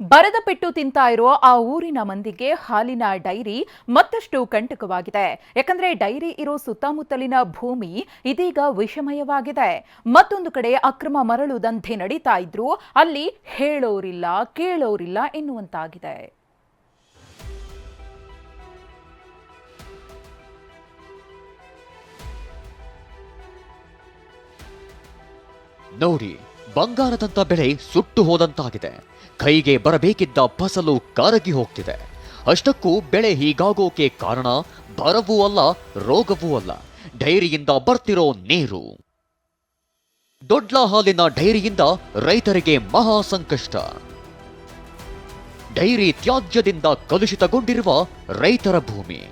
ಬರದ ಪೆಟ್ಟು ತಿಂತಾ ಇರೋ ಆ ಊರಿನ ಮಂದಿಗೆ ಹಾಲಿನ ಡೈರಿ ಮತ್ತಷ್ಟು ಕಂಟಕವಾಗಿದೆ. ಯಾಕಂದ್ರೆ ಡೈರಿ ಇರೋ ಸುತ್ತಮುತ್ತಲಿನ ಭೂಮಿ ಇದೀಗ ವಿಷಮಯವಾಗಿದೆ. ಮತ್ತೊಂದು ಕಡೆ ಅಕ್ರಮ ಮರಳು ದಂಧೆ ನಡೀತಾ ಇದ್ರು ಅಲ್ಲಿ ಹೇಳೋರಿಲ್ಲ, ಕೇಳೋರಿಲ್ಲ ಎನ್ನುವಂತಾಗಿದೆ. ನೋಡಿ ಬಂಗಾರದಂತ ಬೆಳೆ ಸುಟ್ಟು ಹೋದಂತಾಗಿದೆ. ಕೈಗೆ ಬರಬೇಕಿದ್ದ ಫಸಲು ಕರಗಿ ಹೋಗ್ತಿದೆ. ಅಷ್ಟಕ್ಕೂ ಬೆಳೆ ಹೀಗಾಗೋಕೆ ಕಾರಣ ಬರವೂ ಅಲ್ಲ, ರೋಗವೂ ಅಲ್ಲ. ಡೈರಿಯಿಂದ ಬರ್ತಿರೋ ನೀರು. ದೊಡ್ಲ ಹಾಲಿನ ಡೈರಿಯಿಂದ ರೈತರಿಗೆ ಮಹಾ ಸಂಕಷ್ಟ. ಡೈರಿ ತ್ಯಾಜ್ಯದಿಂದ ಕಲುಷಿತಗೊಂಡಿರುವ ರೈತರ ಭೂಮಿ.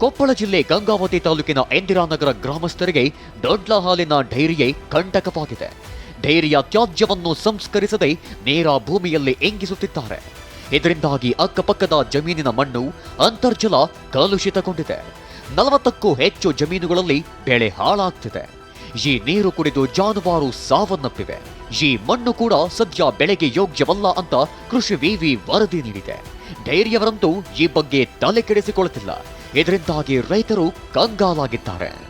ಕೊಪ್ಪಳ ಜಿಲ್ಲೆ ಗಂಗಾವತಿ ತಾಲೂಕಿನ ಇಂದಿರಾನಗರ ಗ್ರಾಮಸ್ಥರಿಗೆ ದೊಡ್ಲ ಹಾಲಿನ ಡೈರಿಯೇ ಕಂಟಕವಾಗಿದೆ. ಡೈರಿಯ ತ್ಯಾಜ್ಯವನ್ನು ಸಂಸ್ಕರಿಸದೆ ನೇರ ಭೂಮಿಯಲ್ಲಿ ಎಂಗಿಸುತ್ತಿದ್ದಾರೆ. ಇದರಿಂದಾಗಿ ಅಕ್ಕಪಕ್ಕದ ಜಮೀನಿನ ಮಣ್ಣು ಅಂತರ್ಜಲ ಕಲುಷಿತಗೊಂಡಿದೆ. ನಲವತ್ತಕ್ಕೂ ಹೆಚ್ಚು ಜಮೀನುಗಳಲ್ಲಿ ಬೆಳೆ ಹಾಳಾಗ್ತಿದೆ. ಈ ನೀರು ಕುಡಿದು ಜಾನುವಾರು ಸಾವನ್ನಪ್ಪಿವೆ. ಈ ಮಣ್ಣು ಕೂಡ ಸದ್ಯ ಬೆಳೆಗೆ ಯೋಗ್ಯವಲ್ಲ ಅಂತ ಕೃಷಿ ವಿವಿ ವರದಿ ನೀಡಿದೆ. ಡೈರಿಯವರಂತೂ ಈ ಬಗ್ಗೆ ತಲೆ ಕೆಡಿಸಿಕೊಳ್ಳುತ್ತಿಲ್ಲ. ಇದರಿಂದಾಗಿ ರೈತರು ಕಂಗಾಲಾಗಿದ್ದಾರೆ.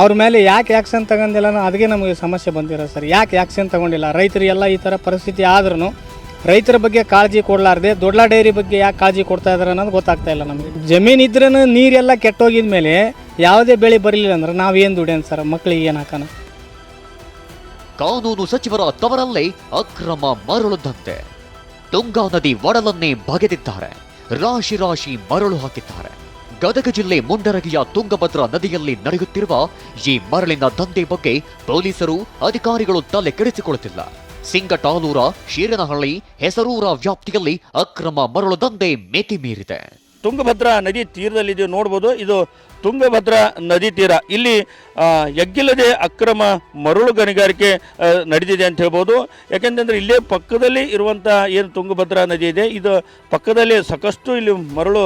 ಅವ್ರ ಮೇಲೆ ಯಾಕೆ ಆ್ಯಕ್ಷನ್ ತಗೊಂಡಿಲ್ಲ ಅನ್ನೋ ಅದಕ್ಕೆ ನಮಗೆ ಸಮಸ್ಯೆ ಬಂದಿರೋ ಸರ್. ಯಾಕೆ ಆ್ಯಕ್ಷನ್ ತಗೊಂಡಿಲ್ಲ? ರೈತರಿಗೆಲ್ಲ ಈ ಥರ ಪರಿಸ್ಥಿತಿ ಆದ್ರೂ ರೈತರ ಬಗ್ಗೆ ಕಾಳಜಿ ಕೊಡಲಾರ್ದೆ ದೊಡ್ಡ ಡೈರಿ ಬಗ್ಗೆ ಯಾಕೆ ಕಾಳಜಿ ಕೊಡ್ತಾ ಇದ್ದಾರೆ ಅನ್ನೋದು ಗೊತ್ತಾಗ್ತಾ ಇಲ್ಲ ನಮಗೆ. ಜಮೀನು ಇದ್ರೂ ನೀರೆಲ್ಲ ಕೆಟ್ಟೋಗಿದ ಮೇಲೆ ಯಾವುದೇ ಬೆಳೆ ಬರಲಿಲ್ಲ ಅಂದ್ರೆ ನಾವೇನು ದುಡಿಯೋಣ ಸರ್? ಮಕ್ಕಳಿಗೆ ಏನು ಹಾಕೋಣ ಕಾನೂನು ಸಚಿವರ ತವರಲ್ಲಿ ಅಕ್ರಮ ಮರಳು ದಂತೆ ತುಂಗಾ ನದಿ ಒಡಲನ್ನೇ ಬಗೆದಿದ್ದಾರೆ. ರಾಶಿ ರಾಶಿ ಮರಳು ಹಾಕಿದ್ದಾರೆ. ಗದಗ ಜಿಲ್ಲೆ ಮುಂಡರಗಿಯ ತುಂಗಭದ್ರಾ ನದಿಯಲ್ಲಿ ನಡೆಯುತ್ತಿರುವ ಈ ಮರಳಿನ ದಂಧೆ ಬಗ್ಗೆ ಪೊಲೀಸರು ಅಧಿಕಾರಿಗಳು ತಲೆ ಕೆಡಿಸಿಕೊಳ್ಳುತ್ತಿಲ್ಲ. ಸಿಂಗಟಾಲೂರ ಶೀರನಹಳ್ಳಿ, ಹೆಸರೂರ ವ್ಯಾಪ್ತಿಯಲ್ಲಿ ಅಕ್ರಮ ಮರಳು ದಂಧೆ ಮಿತಿ ಮೀರಿದೆ. ತುಂಗಭದ್ರಾ ನದಿ ತೀರದಲ್ಲಿದೆ ನೋಡ್ಬೋದು. ಇದು ತುಂಗಭದ್ರಾ ನದಿ ತೀರ. ಇಲ್ಲಿ ಎಗ್ಗಿಲ್ಲದೆ ಅಕ್ರಮ ಮರಳು ಗಣಿಗಾರಿಕೆ ನಡೆದಿದೆ ಅಂತ ಹೇಳ್ಬೋದು. ಯಾಕೆಂತಂದ್ರೆ ಇಲ್ಲೇ ಪಕ್ಕದಲ್ಲಿ ಇರುವಂಥ ಏನು ತುಂಗಭದ್ರಾ ನದಿ ಇದೆ, ಇದು ಪಕ್ಕದಲ್ಲಿ ಸಾಕಷ್ಟು ಇಲ್ಲಿ ಮರಳು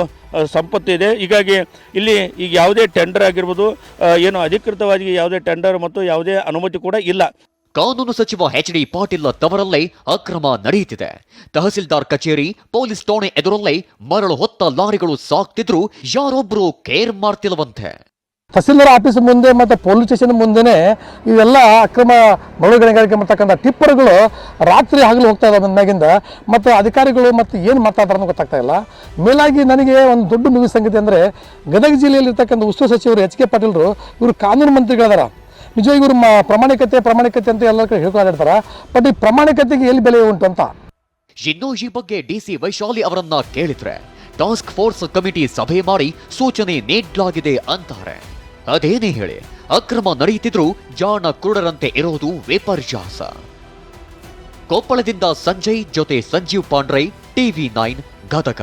ಸಂಪತ್ತು ಇದೆ. ಹೀಗಾಗಿ ಇಲ್ಲಿ ಈಗ ಯಾವುದೇ ಟೆಂಡರ್ ಆಗಿರ್ಬೋದು ಏನು ಅಧಿಕೃತವಾಗಿ ಯಾವುದೇ ಟೆಂಡರ್ ಮತ್ತು ಯಾವುದೇ ಅನುಮತಿ ಕೂಡ ಇಲ್ಲ. ಕಾನೂನು ಸಚಿವ ಎಚ್ ಡಿ ಪಾಟೀಲ್ ತವರಲ್ಲೇ ಅಕ್ರಮ ನಡೆಯುತ್ತಿದೆ. ತಹಸೀಲ್ದಾರ್ ಕಚೇರಿ, ಪೊಲೀಸ್ ಠಾಣೆ ಎದುರಲ್ಲೇ ಮರಳು ಹೊತ್ತ ಲಾರಿಗಳು ಸಾಕ್ತಿದ್ರು, ಯಾರೊಬ್ರು ಕೇರ್ ಮಾಡ್ತಿಲ್ಲವಂತೆ. ತಹಸೀಲ್ದಾರ್ ಆಫೀಸ್ ಮುಂದೆ ಮತ್ತು ಪೊಲೀಸ್ ಸ್ಟೇಷನ್ ಮುಂದೆನೆ ಇವೆಲ್ಲ ಅಕ್ರಮ ಮರಳು ಗಣಿಗಾರಿಕೆ ಮಾಡ್ತಕ್ಕಂಥ ಟಿಪ್ಪರ್ಗಳು ರಾತ್ರಿ ಹಗಲು ಹೋಗ್ತಾ ಇದ್ದಾವೆ ಮ್ಯಾಗಿಂದ. ಮತ್ತು ಅಧಿಕಾರಿಗಳು ಮತ್ತು ಏನು ಮಾಡ್ತಾ ಅನ್ನೋ ಗೊತ್ತಾಗ್ತಾ ಇಲ್ಲ. ಮೇಲಾಗಿ ನನಗೆ ಒಂದು ದೊಡ್ಡ ಮುಗಿದ ಸಂಗತಿ ಅಂದರೆ ಗದಗ ಜಿಲ್ಲೆಯಲ್ಲಿ ಇರ್ತಕ್ಕಂಥ ಉಸ್ತುವಾರಿ ಸಚಿವರು ಎಚ್ ಕೆ ಪಾಟೀಲ್ರು, ಇವರು ಕಾನೂನು ಮಂತ್ರಿಗಳಿದಾರ. ನಿಜವಾಗಿ ಇವರು ಪ್ರಾಮಾಣಿಕತೆ ಪ್ರಾಮಾಣಿಕತೆ ಅಂತ ಎಲ್ಲ ಕಡೆ ಬಟ್ ಈ ಪ್ರಾಮಾಣಿಕತೆಗೆ ಎಲ್ಲಿ ಬೆಲೆ ಉಂಟು ಅಂತ? ಇನ್ನು ಈ ಬಗ್ಗೆ ಡಿಸಿ ವೈಶಾಲಿ ಅವರನ್ನ ಕೇಳಿದ್ರೆ, ಟಾಸ್ಕ್ ಫೋರ್ಸ್ ಕಮಿಟಿ ಸಭೆ ಮಾಡಿ ಸೂಚನೆ ನೀಡಲಾಗಿದೆ ಅಂತಾರೆ. ಅದೇನೇ ಹೇಳಿ, ಅಕ್ರಮ ನಡೆಯುತ್ತಿದ್ರೂ ಜಾಣ ಕುರುಡರಂತೆ ಇರೋದು ವಿಪರ್ಯಾಸ. ಕೊಪ್ಪಳದಿಂದ ಸಂಜಯ್ ಜೊತೆ ಸಂಜೀವ್ ಪಾಂಡ್ರೆ ಟಿವಿ ನೈನ್ ಗದಗ